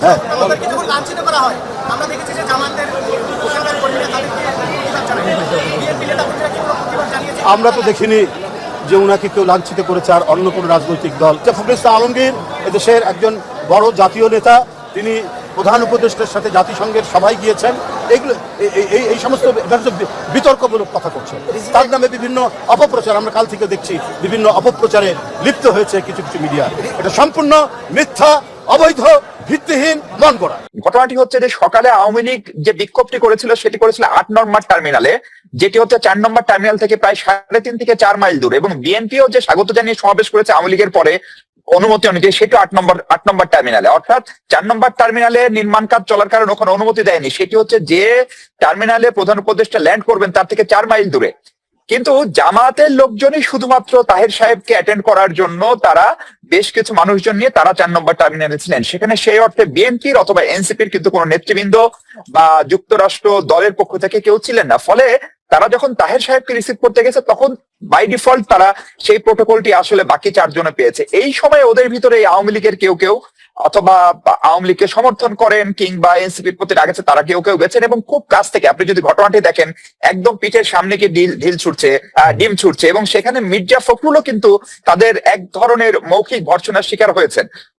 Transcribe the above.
হ্যাঁ। আমরা দেখেছি যে জামাতের তো দেখিনি যে উনাকে কেউ লাঞ্ছিত করেছে আর অন্য কোনো রাজনৈতিক দল। ইসলাম আলমগীর এদেশের একজন বড় জাতীয় নেতা। তিনি প্রধান উপদেষ্টার সাথে জাতিসংঘের সভায় গিয়েছেন। এইগুলো এই- এই- সমস্ত বিতর্কমূলক কথা করছেন তার নামে বিভিন্ন অপপ্রচার আমরা কাল থেকে দেখছি। বিভিন্ন অপপ্রচারে লিপ্ত হয়েছে কিছু কিছু মিডিয়া। এটা সম্পূর্ণ মিথ্যা অবৈধ ভিত্তিহীন মন করা ঘটনাটি হচ্ছে যে সকালে আওয়ামী লীগ যে বিক্ষোভটি করেছিল সেটি করেছিল আট নম্বর টার্মিনালে, যেটি হচ্ছে চার নম্বর টার্মিনাল থেকে প্রায় সাড়ে তিন থেকে চার মাইল দূর এবং বিএনপিও যে স্বাগত জানিয়ে সমাবেশ করেছে আওয়ামী লীগের পরে অনুমতি অনুযায়ী সেটা আট নম্বর আট নম্বর টার্মিনালে। অর্থাৎ চার নম্বর টার্মিনালে নির্মাণ কাজ চলার কারণে ওখানে অনুমতি দেয়নি। সেটি হচ্ছে যে টার্মিনালে প্রধান উপদেষ্টা ল্যান্ড করবেন তার থেকে চার মাইল দূরে। কিন্তু জামাতের লোকজনই শুধুমাত্র তাহের সাহেবকে অ্যাটেন্ড করার জন্য তারা বেশ কিছু মানুষজন নিয়ে তারা চার নম্বর টার্মিনালে ছিলেন সেখানে সেই অর্থে বিএনপির অথবা এনসিপির কিন্তু কোন নেতৃবৃন্দ বা যুক্তরাষ্ট্র দলের পক্ষ থেকে কেউ ছিলেন না। ফলে তারা যখন তাহের সাহেবকে রিসিভ করতে গেছে, তখন বাই ডিফল্ট তারা সেই প্রোটোকলটি আসলে বাকি চারজনে পেয়েছে। এই সময় ওদের ভিতরে আওয়ামী লীগের কেউ কেউ অথবা আওয়ামী লীগকে সমর্থন করেন কিংবা এনসিপির প্রতি রাগেছে তারা কেউ কেউ গেছেন এবং খুব কাছ থেকে আপনি যদি ঘটনাটি দেখেন, একদম পিঠের সামনে গিয়ে ঢিল ঢিল ছুটছে ডিম ছুটছে এবং সেখানে মির্জা ফখরুলও কিন্তু তাদের এক ধরনের মৌখিক ভর্সনার শিকার হয়েছেন।